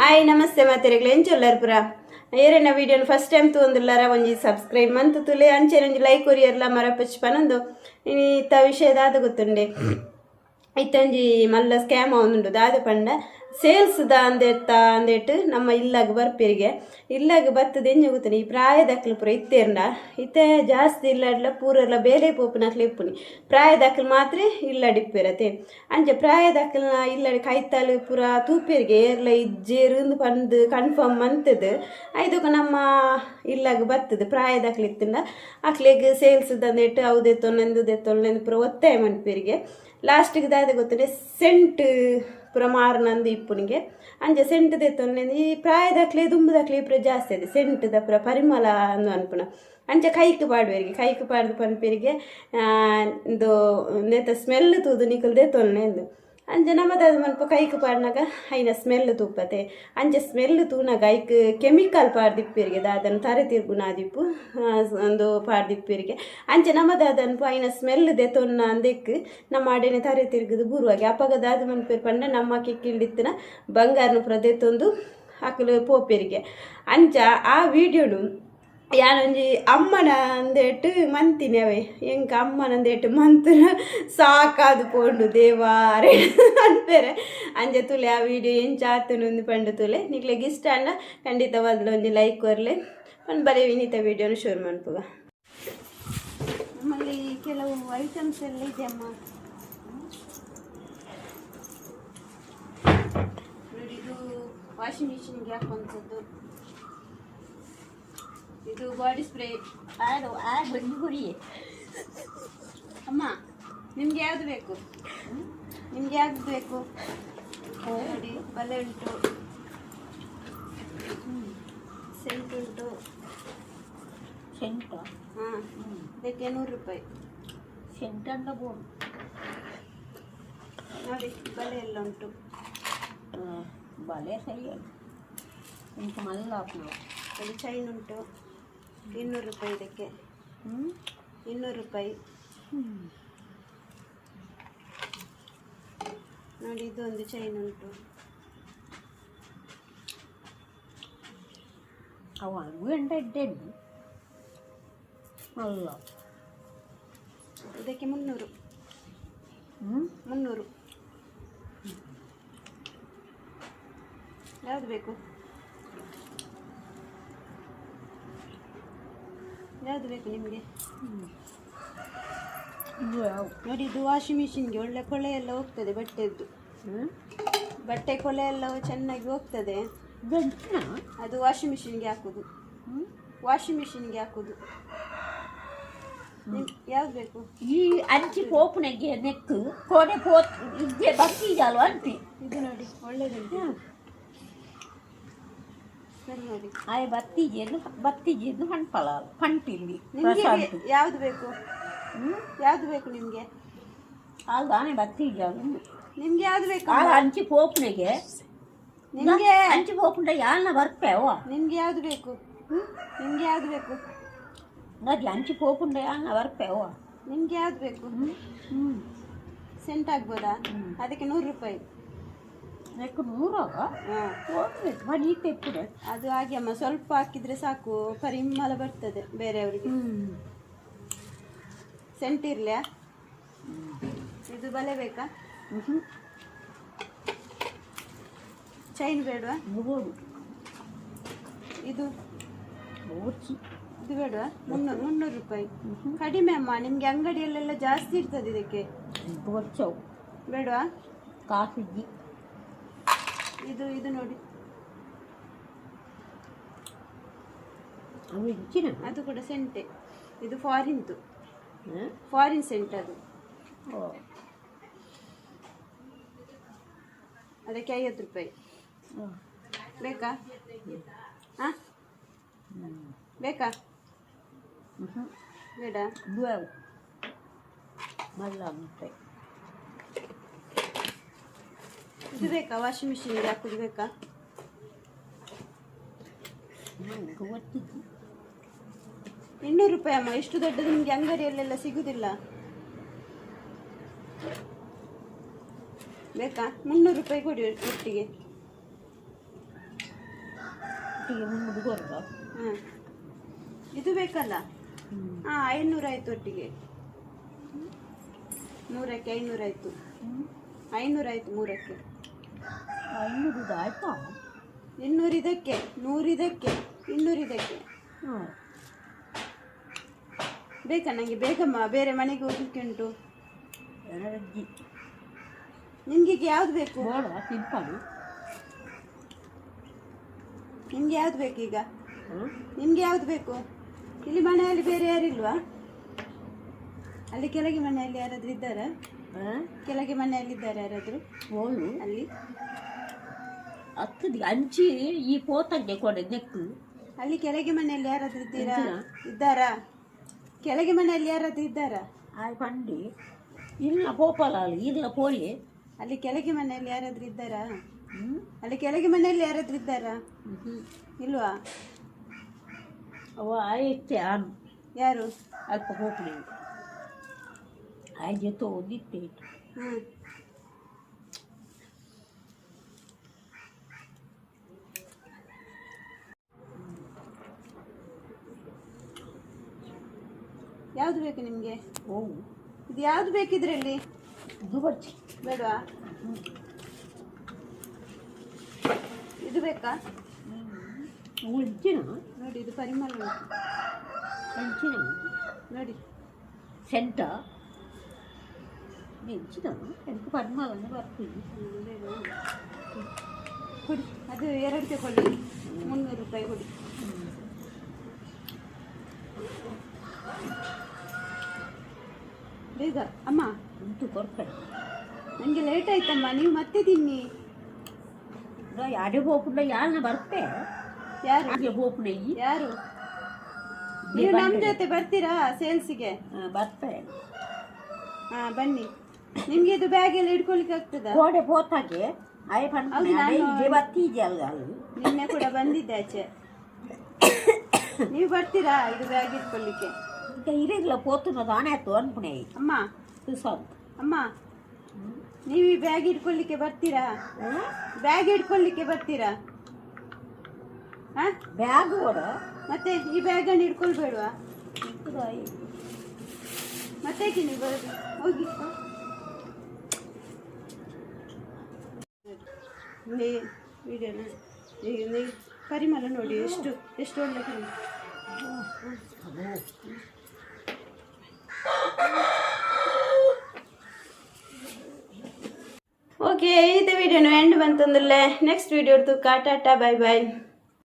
Hi, ನಮಸ್ತೆ ಮಾತೆರೆಗ್ಲು ಎಂಚೊಲ್ಲರ್ ಪುರ ಏರೆನ ವಿಡಿಯೋನ ಫಸ್ಟ್ ಟೈಮ್ ತೂಂದಿಲ್ಲಾರ ಒಂಜಿ ಸಬ್ಸ್ಕ್ರೈಬ್ ಮಂತ್ ತುಲೆ, ಅಂಚೆ ಒಂಜಿ ಲೈಕ್ ಕೊರಿಯರ್ಲ ಮರ ಪಚ್ಪನೊಂದು ಇತ್ತ ವಿಷಯ ದಾದ ಗೊತ್ತುಂಡೆ. ಇತ್ತಂಜಿ ಮಲ್ಲ ಸ್ಕ್ಯಾಮ್ ಅವನುಂಡು ದಾದ ಪಂಡ. ಸೇಲ್ಸ್ದ ಅಂದೆತ್ತ ಅಂದೇಟ್ ನಮ್ಮ ಇಲ್ಲಾಗ ಬರ್ಪಿರಿಗೆ. ಇಲ್ಲಾಗ ಬತ್ತದೇನು ಜಗುತ್ತನೆ ಈ ಪ್ರಾಯದಕ್ಲು ಪೂರ ಇತ್ತೇರ್ನ ಇತ್ತೆ ಜಾಸ್ತಿ ಇಲ್ಲಾಡ್ಲ ಪೂರಲ್ಲ ಬೇಲೆ ಪೋಪಿನಾಕ್ಲು ಇಪ್ಪುನಿ. ಪ್ರಾಯದಾಕಲು ಮಾತ್ರ ಇಲ್ಲಾಡಿಪ್ಪಿರತ್ತೆ ಅಂಚೆ ಪ್ರಾಯದಾಕಲ್ನ ಇಲ್ಲಾಡಿ ಕೈತಾಲ್ ಪುರ ತೂಪೇರಿಗೆ ಏರ್ಲ ಇಜ್ಜೇರಿಂದ ಬಂದು ಕನ್ಫರ್ಮ್ ಅಂತದ್ದು ಐದಕ್ಕೆ ನಮ್ಮ ಇಲ್ಲಾಗ ಬರ್ತದೆ ಪ್ರಾಯದಾಕಲು ಇತ್ತಿಂದ ಅಕ್ಲಿಗೆ ಸೇಲ್ಸ್ದ ಅಂದೇಟ್ ಅವದೇ ತೊನ್ನೊಂದು ಪೂರ ಒತ್ತಾಯ ಲಾಸ್ಟ್ ಲಾಸ್ಟಿಗೆ ದಾದ ಗೊತ್ತಿದೆ ಸೆಂಟ್ ಪುರ ಮಾರ್ನಂದು ಇಪ್ಪುನಿಗೆ. ಅಂಜೆ ಸೆಂಟ್ ದೆತ್ತೊಂದು ಈ ಪ್ರಾಯದಾಕ್ಲೆ ದುಂಬದಾಕ್ಲೆ ಇಪ್ಪರ ಜಾಸ್ತಿ ಅದೆ ಸೆಂಟ್ದ ಪುರ ಪರಿಮಳ ಅಂದು ಅನ್ಪುನ. ಅಂಚ ಕೈಕ್ ಪಾಡುವರಿಗೆ, ಕೈಕ್ ಪಾಡ್ದು ಪನ್ಪಿರಿಗೆ ಇದು ನೆತ್ತ ಸ್ಮೆಲ್ ತೂದು ನಿಕಲ್ದೆ ತೊನ್ನೆಂದು ಅಂಚೆ ನಮ್ಮದಾದ ಮನ್ಪ ಕೈಕ್ ಪಾಡ್ನಾಗ ಐನ ಸ್ಮೆಲ್ ತೂಪತೆ ಅಂಚೆ ಸ್ಮೆಲ್ ತೂನಾಗ ಐಕ್ ಕೆಮಿಕಲ್ ಪಾಡ್ದಿಪ್ಪೇರಿಗೆ ದಾದನ ತರೆ ತಿರ್ಗುನಾದಿಪ್ಪು ಒಂದು ಪಾಡ್ದಿಪ್ಪೇರಿಗೆ. ಅಂಚೆ ನಮ್ಮದಾದನ್ಪು ಐನ ಸ್ಮೆಲ್ ದೆತೊನ್ನ ಅಂದೆಕ್ ನಮ್ಮ ಅಡೆನೆ ತರೆ ತಿರ್ಗದು ಬುರುವಾಗಿ. ಅಪ್ಪಗ ದಾದ ಮನ್ಪೇರು ಪಂಡ ನಮ್ಮ ಕಿಕ್ಕಿಲ್ಡಿತ್ತಿನ ಬಂಗಾರನ ಪ್ರದೇತೊಂದು ಹಾಕಲು ಪೋಪೇರಿಗೆ. ಅಂಚ ಆ ವಿಡಿಯೋಡು ಯಾನೊಂಜಿ ಅಮ್ಮನ ಅಂದೇಟು ಮಂತಿನಿ ಅವೆ ಎಂಕ ಅಮ್ಮನ ಅಂದೇಟು ಮಂತನ ಸಾಕಾದು ಪೋಂಡು ದೇವಾರೆ ಅಂತಾರೆ. ಅಂಜೆ ತುಲೆ ಆ ವಿಡಿಯೋ ಎಂಚ ಒಂದು ಪಂಡು ತುಲೆ. ನಿಗ್ಲಿಗೆ ಇಷ್ಟ ಅಣ್ಣ ಖಂಡಿತವಾದ್ಲು ಒಂದು ಲೈಕ್ ಕೊರ್ಲೆ ಒಂದು ಬರೀ ವಿನೀತ ವಿಡಿಯೋನ ಶೋರ್ ಮಾಡ್ಪುಗ. ನಮ್ಮಲ್ಲಿ ಕೆಲವು ಐಟಮ್ಸ್ ಎಲ್ಲ ಇದೆ ಅಮ್ಮ. ವಾಷಿಂಗ್ ಮಿಷಿನ್ಗೆ ಹಾಕುವಂಥದ್ದು. ಇದು ಬಾಡಿ ಸ್ಪ್ರೇ. ಆಡ್ ಬಂದು ಗುರಿ ಅಮ್ಮ ನಿಮ್ಗೆ ಯಾವ್ದು ಬೇಕು? ನಿಮ್ಗೆ ಯಾವ್ದು ಬೇಕು? ನೋಡಿ ಬಲೆ ಉಂಟು. ಸೆಂಟ್ ಉಂಟು. ಸೆಂಟು? ಹಾಂ ಇದಕ್ಕೆ ನೂರು ರೂಪಾಯಿ. ಸೆಂಟ್ ಅಂತ ಬೋಡು ನೋಡಿ ಬಲೆ ಎಲ್ಲ ಉಂಟು. ಬಲೆ ಸರಿ ಉಂಟು ಮಲ್ಲ ಹಾಕ್ಲು ಚೈನ್ ಉಂಟು. ಇನ್ನೂರು ರೂಪಾಯಿ ಇದಕ್ಕೆ. ಇನ್ನೂರು ರೂಪಾಯಿ. ನೋಡಿ ಇದು ಒಂದು ಚೈನ್ ಉಂಟು. ಅಲ್ಲ. ಇದಕ್ಕೆ ಮುನ್ನೂರು. ಮುನ್ನೂರು. ಯಾವುದು ಬೇಕು? ಯಾವುದು ಬೇಕು ನಿಮಗೆ? ನೋಡಿ ಇದು ವಾಷಿಂಗ್ ಮಿಷಿನ್ಗೆ ಒಳ್ಳೆ ಕೊಳೆ ಎಲ್ಲ ಹೋಗ್ತದೆ ಬಟ್ಟೆದ್ದು. ಬಟ್ಟೆ ಕೊಳೆ ಎಲ್ಲ ಚೆನ್ನಾಗಿ ಹೋಗ್ತದೆ. ಅದು ವಾಷಿಂಗ್ ಮಿಷಿನ್ಗೆ ಹಾಕೋದು. ವಾಷಿಂಗ್ ಮಿಷಿನ್ಗೆ ಹಾಕೋದು. ಯಾವ್ದು ಬೇಕು? ಈ ಅಂಚಿ ಪೋಪುನೆಗೆ ನೆಕ್ಕು ಕೋಡೆ ಕೋತ್ ಇದ್ದೆ ಅಂತಿ. ಇದು ನೋಡಿ ಒಳ್ಳೆದುಂಟು. ನೋಡಿ ಆಯ್ ಬತ್ತಿಜೆನ್ನು ಬತ್ತಿಜೆನ್ನು ಹಣ್ಪಳ ಹಂಟಿಲ್ಲಿ ನಿಮಗೆ ಪ್ರಶಾಂತ್. ಯಾವ್ದು ಬೇಕು? ಹ್ಞೂ ಯಾವ್ದು ಬೇಕು ನಿಮಗೆ? ಆಲ್ದಾನೆ ಬತ್ತಿಗೆ ನಿಮ್ಗೆ? ಯಾವ್ದು ಬೇಕು? ಅಂಚಿ ಪೋಪುನೆಗೆ. ನಿಮ್ಗೆ? ಅಂಚಿ ಪೋಪುಂಡ ಯಾರನ್ನ ಬರ್ಪೇವ ನಿಮ್ಗೆ ಯಾವ್ದು ಬೇಕು? ನಿಮ್ಗೆ ಯಾವ್ದು ಬೇಕು? ಗದಿ ಅಂಚಿ ಪೋಪುಂಡ ಯಾರನ್ನ ಬರ್ಪೇವ ನಿಮ್ಗೆ ಯಾವ್ದು ಬೇಕು? ಹ್ಞೂ ಸೆಂಟ್ ಆಗ್ಬೋದಾ? ಅದಕ್ಕೆ ನೂರು ರೂಪಾಯಿ. ಅದು ಹಾಗೆ ಅಮ್ಮ ಸ್ವಲ್ಪ ಹಾಕಿದ್ರೆ ಸಾಕು ಪರಿಮಳ ಬರ್ತದೆ ಬೇರೆಯವರಿಗೆ. ಸೆಂಟ್ ಇರ್ಲ್ಯಾ ಇದು ಬಲೆ ಬೇಕಾ? ಚೈನ್ ಬೇಡವಾ? ಬೋಡು ಇದು? ಇದು ಬೇಡವಾ? ಮುನ್ನೂರು ಮುನ್ನೂರು ರೂಪಾಯಿ. ಕಡಿಮೆ ಅಮ್ಮ ನಿಮಗೆ ಅಂಗಡಿಯಲ್ಲೆಲ್ಲ ಜಾಸ್ತಿ ಇರ್ತದೆ ಇದಕ್ಕೆ. ಬೇಡವಾ? ಕಾಫಿಜಿ ಇದು ಇದು ನೋಡಿ. ಅವು ಅದು ಕೂಡ ಸೆಂಟೆ. ಇದು ಫಾರಿನ್ದು. ಫಾರಿನ್ ಸೆಂಟ್ ಅದು. ಅದಕ್ಕೆ ಐವತ್ತು ರೂಪಾಯಿ. ಬೇಕಾ? ಹಾಂ? ಬೇಕಾ? ಬೇಡ. ಮಲ್ಲ ಮುಟ್ಟೆ. ಇದು ಬೇಕಾ ವಾಷಿಂಗ್ ಮಿಷಿನ್ಗೆ ಹಾಕೋದು ಬೇಕಾ ಇನ್ನೂರು ರೂಪಾಯಿ ಅಮ್ಮ ಇಷ್ಟು ದೊಡ್ಡದು ನಿಮಗೆ ಅಂಗಡಿಯಲ್ಲೆಲ್ಲ ಸಿಗುದಿಲ್ಲ ಬೇಕಾ ಮುನ್ನೂರು ರೂಪಾಯಿ ಕೊಡಿ ಒಟ್ಟಿಗೆ ಹಾಂ ಇದು ಬೇಕಲ್ಲ ಹಾಂ ಐನೂರಾಯ್ತು ಒಟ್ಟಿಗೆ ಮೂರಕ್ಕೆ ಐನೂರಾಯ್ತು ಐನೂರಾಯ್ತು ಮೂರಕ್ಕೆ ಐನೂರು ಆಯಿತಾ? ಇನ್ನೂರಿದಕ್ಕೆ ನೂರಿದಕ್ಕೆ ಇನ್ನೂರಿದಕ್ಕೆ. ಹಾಂ ಬೇಕಾ ನನಗೆ ಬೇಕಮ್ಮ ಬೇರೆ ಮನೆಗೆ ಹೋಗಲಿಕ್ಕೆ ಉಂಟು. ನಿಮಗೆ ನಿಮ್ಗೆ ಯಾವ್ದು ಬೇಕು? ಬೇಡ ಸಿಂಪಲ್ ನಿಮ್ಗೆ ಯಾವ್ದು ಬೇಕು ಈಗ? ನಿಮ್ಗೆ ಯಾವ್ದು ಬೇಕು? ಇಲ್ಲಿ ಮನೆಯಲ್ಲಿ ಬೇರೆ ಯಾರಿಲ್ವಾ? ಅಲ್ಲಿ ಕೆಳಗೆ ಮನೆಯಲ್ಲಿ ಯಾರಾದರೂ ಇದ್ದಾರಾ? ಕೆಳಗೆ ಮನೆಯಲ್ಲಿ ಇದ್ದಾರೆ ಯಾರಾದ್ರೂ? ಓಳು ಅಲ್ಲಿ? ಹತ್ತದಿ ಅಂಚಿ ಈ ಪೋತಂಗೆ ಕೊಡೆ ನೆಕ್ಕು. ಅಲ್ಲಿ ಕೆಳಗೆ ಮನೆಯಲ್ಲಿ ಯಾರಾದರೂ ಇದ್ದೀರಾ? ಇದ್ದೀರಾ? ಕೆಳಗೆ ಮನೆಯಲ್ಲಿ ಯಾರಾದರೂ ಇದ್ದಾರಾ? ಆ ಪಂಡಿ ಇಲ್ಲ ಪೋಪಲ ಇಲ್ಲ ಪೋಲಿ ಅಲ್ಲಿ ಕೆಳಗೆ ಮನೆಯಲ್ಲಿ ಯಾರಾದರೂ ಇದ್ದಾರಾ? ಅಲ್ಲಿ ಕೆಳಗೆ ಮನೆಯಲ್ಲಿ ಯಾರಾದರೂ ಇದ್ದಾರಾ? ಇಲ್ವಾ? ಅವ ಆಯ್ತೆ ಯಾರು? ಅಲ್ಪ ಹೋಗ್ಲಿ ಆಯ್ ಜೊತೆ ಓದಿತ್ತೆ ಹ್ಮ್ ಯಾವ್ದು ಬೇಕು ನಿಮಗೆ? ಓ ಇದು ಯಾವ್ದು ಬೇಕಿದ್ರಲ್ಲಿ ಇದು ಬರ್ಚಿ. ಬೇಡವಾ? ಇದು ಬೇಕಾ? ಉಂಚಿನ ನೋಡಿ ಇದು ಪರಿಮಳ ಉಂಟು ನೋಡಿ. ಸೆಂಟ ಪದ್ಮಾಲನ್ನು ಬರ್ತೀವಿ ಕೊಡಿ ಅದು ಎರಡು ತಗೊಳ್ಳಿ. ಮುನ್ನೂರು ರೂಪಾಯಿ ಕೊಡಿ. ಬೇಗ ಅಮ್ಮ. ಉಂಟು ಕೊಡ್ತಾರೆ ನನಗೆ ಲೇಟ್ ಆಯ್ತಮ್ಮ ನೀವು ಮತ್ತೆ ತಿನ್ನಿ. ಯಾರೇ ಹೋಗ್ಬಿಡ ಯಾರನ್ನ ಬರ್ತೆ? ಯಾರು? ಹಾಗೆ ಹೋಗ್ಬಿಡ ಯಾರು? ನೀವು ನಮ್ಮ ಜೊತೆ ಬರ್ತೀರಾ ಸೇಲ್ಸಿಗೆ ಬರ್ತೆ. ಹಾಂ ಬನ್ನಿ. ನಿಮ್ಗೆ ಇದು ಬ್ಯಾಗ್ ಎಲ್ಲ ಇಟ್ಕೊಳ್ಲಿಕ್ಕೆ ಆಗ್ತದಾ? ಗೋಡೆ ಹೋತಾಗೆ. ಆಯ್ ಹೌದು, ನಾನು- ಇದೆ ಅಲ್ಲಿ ನಿನ್ನೆ ಕೂಡ ಬಂದಿದ್ದೆ ಆಚೆ. ನೀವು ಬರ್ತೀರಾ ಇದು ಬ್ಯಾಗ್ ಇಟ್ಕೊಳ್ಲಿಕ್ಕೆ ಈಗ ಇರಲಿಲ್ಲ ಪೋತುನ ದಾನೆ ಆಯ್ತು ಅನ್ಪುಣೆ. ಅಮ್ಮ. ತುಸಂತ ಅಮ್ಮ. ನೀವು ಈ ಬ್ಯಾಗ್ ಇಟ್ಕೊಳ್ಲಿಕ್ಕೆ ಬರ್ತೀರಾ? ಬ್ಯಾಗ್ ಇಟ್ಕೊಳ್ಲಿಕ್ಕೆ ಬರ್ತೀರಾ? ಹಾ? ಬ್ಯಾಗ್ ಓಡ ಮತ್ತೆ ಈ ಬ್ಯಾಗ್ ಅನ್ನು ಇಟ್ಕೊಳ್ಬೇಡ್ವಾ ಮತ್ತೆ ನೀವು ಬರೋದು? ಹೋಗಿ. ವಿಡಿಯೋನ ಪರಿಮಳ ನೋಡಿ, ಎಷ್ಟು ಎಷ್ಟು ಒಳ್ಳೆ ಓಕೆ ಇದು ವಿಡಿಯೋನು end ಬಂತಂದ್ರಲ್ಲೇ next video tata bye bye